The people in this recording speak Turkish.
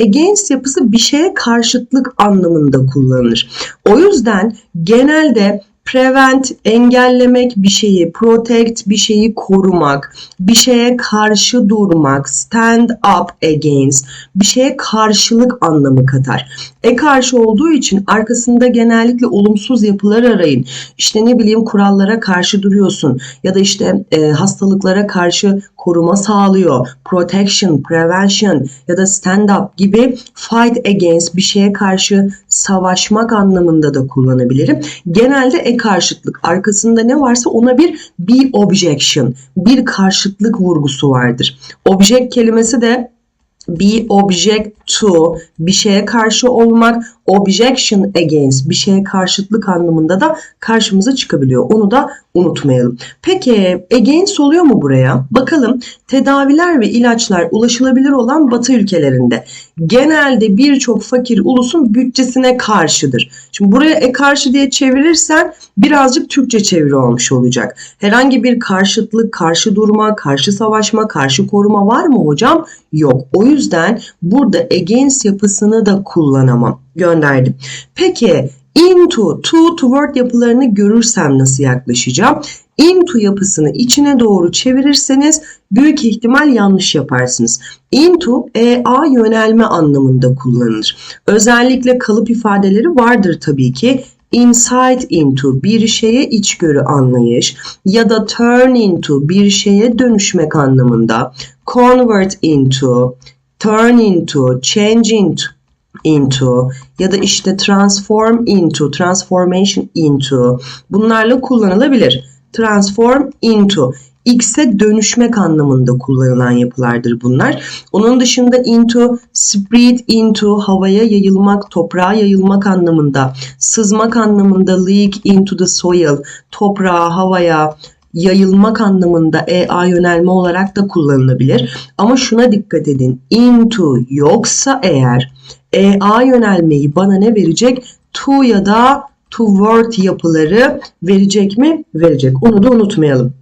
Against yapısı bir şeye karşıtlık anlamında kullanılır. O yüzden genelde prevent engellemek bir şeyi, protect bir şeyi korumak, bir şeye karşı durmak, stand up against bir şeye karşılık anlamı katar. E karşı olduğu için arkasında genellikle olumsuz yapılar arayın. İşte ne bileyim kurallara karşı duruyorsun ya da işte e, hastalıklara karşı koruma sağlıyor. Protection, prevention ya da stand up gibi fight against bir şeye karşı savaşmak anlamında da kullanabilirim. Genelde e karşıtlık arkasında ne varsa ona bir be objection, bir karşıtlık vurgusu vardır. Object kelimesi de be object to bir şeye karşı olmak, objection against bir şeye karşıtlık anlamında da karşımıza çıkabiliyor. Onu da unutmayalım. Peki against oluyor mu buraya? Bakalım tedaviler ve ilaçlar ulaşılabilir olan batı ülkelerinde genelde birçok fakir ulusun bütçesine karşıdır. Şimdi buraya e karşı diye çevirirsen birazcık Türkçe çeviri olmuş olacak. Herhangi bir karşıtlık, karşı durma, karşı savaşma, karşı koruma var mı hocam? Yok. O yüzden burada against yapısını da kullanamam. Gönderdim. Peki into, to, toward yapılarını görürsem nasıl yaklaşacağım? Into yapısını içine doğru çevirirseniz büyük ihtimal yanlış yaparsınız. Into, EA yönelme anlamında kullanılır. Özellikle kalıp ifadeleri vardır tabii ki. Insight into bir şeye içgörü anlayış ya da turn into bir şeye dönüşmek anlamında. Convert into, turn into, change into into ya da işte transform into, transformation into bunlarla kullanılabilir. Transform into X'e dönüşmek anlamında kullanılan yapılardır bunlar. Onun dışında into, spread into, havaya yayılmak, toprağa yayılmak anlamında, sızmak anlamında leak into the soil, toprağa, havaya, yayılmak anlamında EA yönelme olarak da kullanılabilir. Ama şuna dikkat edin. Into yoksa eğer EA yönelmeyi bana ne verecek? To ya da toward yapıları verecek mi? Verecek. Onu da unutmayalım.